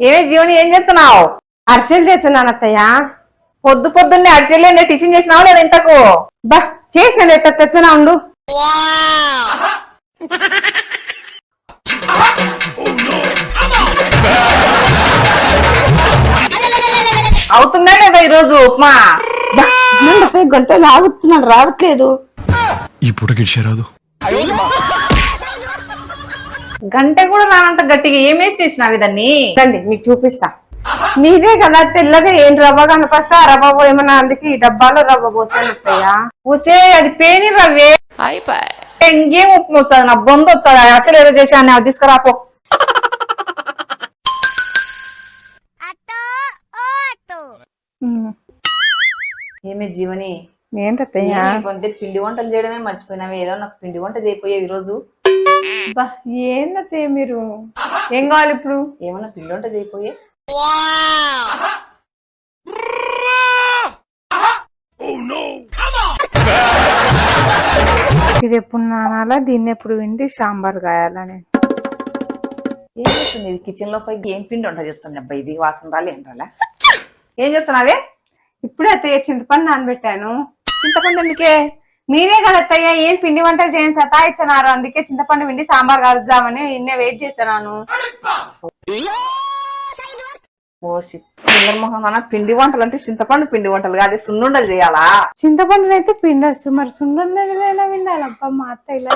ఏమే జీవని ఏం చేస్తున్నావు? అరిసెలు తెచ్చున్నాను అత్తయ్య. పొద్దు పొద్దున్నే అరిసెలు టిఫిన్ చేసినావు లేదా ఇంతకు? బా చేసిన ఎత్త తెచ్చనా ఉండు. అవుతుందా లేదా ఈ రోజు ఉప్మా గంట లాగుతున్నాడు రావట్లేదు. ఈ పూట గిడిచారాదు గంట కూడా రానంత గట్టిగా ఏమేసి చేసినావు ఇదన్ని? రండి మీకు చూపిస్తా. నీదే కదా తెల్లగా ఏం రవ్వ కనిపిస్తే? ఆ రవ్వ ఏమన్నా అందుకే ఈ డబ్బాలో రవ్వ పోసాను అత్తయ్య ఊసే అది పేని రవ్వే. ఇంకేం ఉప్మా వచ్చాది నా బొంద వచ్చాది అసలు ఏదో చేశాను అవి తీసుకురాపో. ఏమే జీవని? ఏంటి అత్తయ్య ఏమి కొంత పిండి వంటలు చేయడమే మర్చిపోయినావే. ఏదో నాకు పిండి వంట చేయపోయావు ఈ రోజు ఏందత్తయ్య మీరు? ఏం కావాలి ఇప్పుడు? ఏమన్నా పిండి వంట చేయపోయే. ఇది ఎప్పుడు నానాలా? దీన్ని ఎప్పుడు విండి సాంబార్ కాయాలని. ఏం చేస్తుంది ఇది? కిచెన్లో పైకి ఏం పిండి వంట చేస్తుంది? అబ్బా ఇది వాసన రాలే ఏం రాలే. ఏం చేస్తున్నావే? ఇప్పుడే అత్తయ్య చింతపండు నానబెట్టాను. చింతపండు ఎందుకే? మీరే కదా అత్తయ్య ఏం పిండి వంటలు చేయని సతాయిచ్చినారు. అందుకే చింతపండు పిండి సాంబార్ కలుద్దామని నిన్నే వెయిట్ చేస్తున్నాను. ఓసి పిల్లల మొహం పిండి వంటలు అంటే చింతపండు పిండి వంటలు కాదు సున్నుండలు చేయాలా? చింతపండు అయితే పిండొచ్చు మరి సున్నుండలు ఎలా విండాలి అబ్బా మా అత్త ఇలా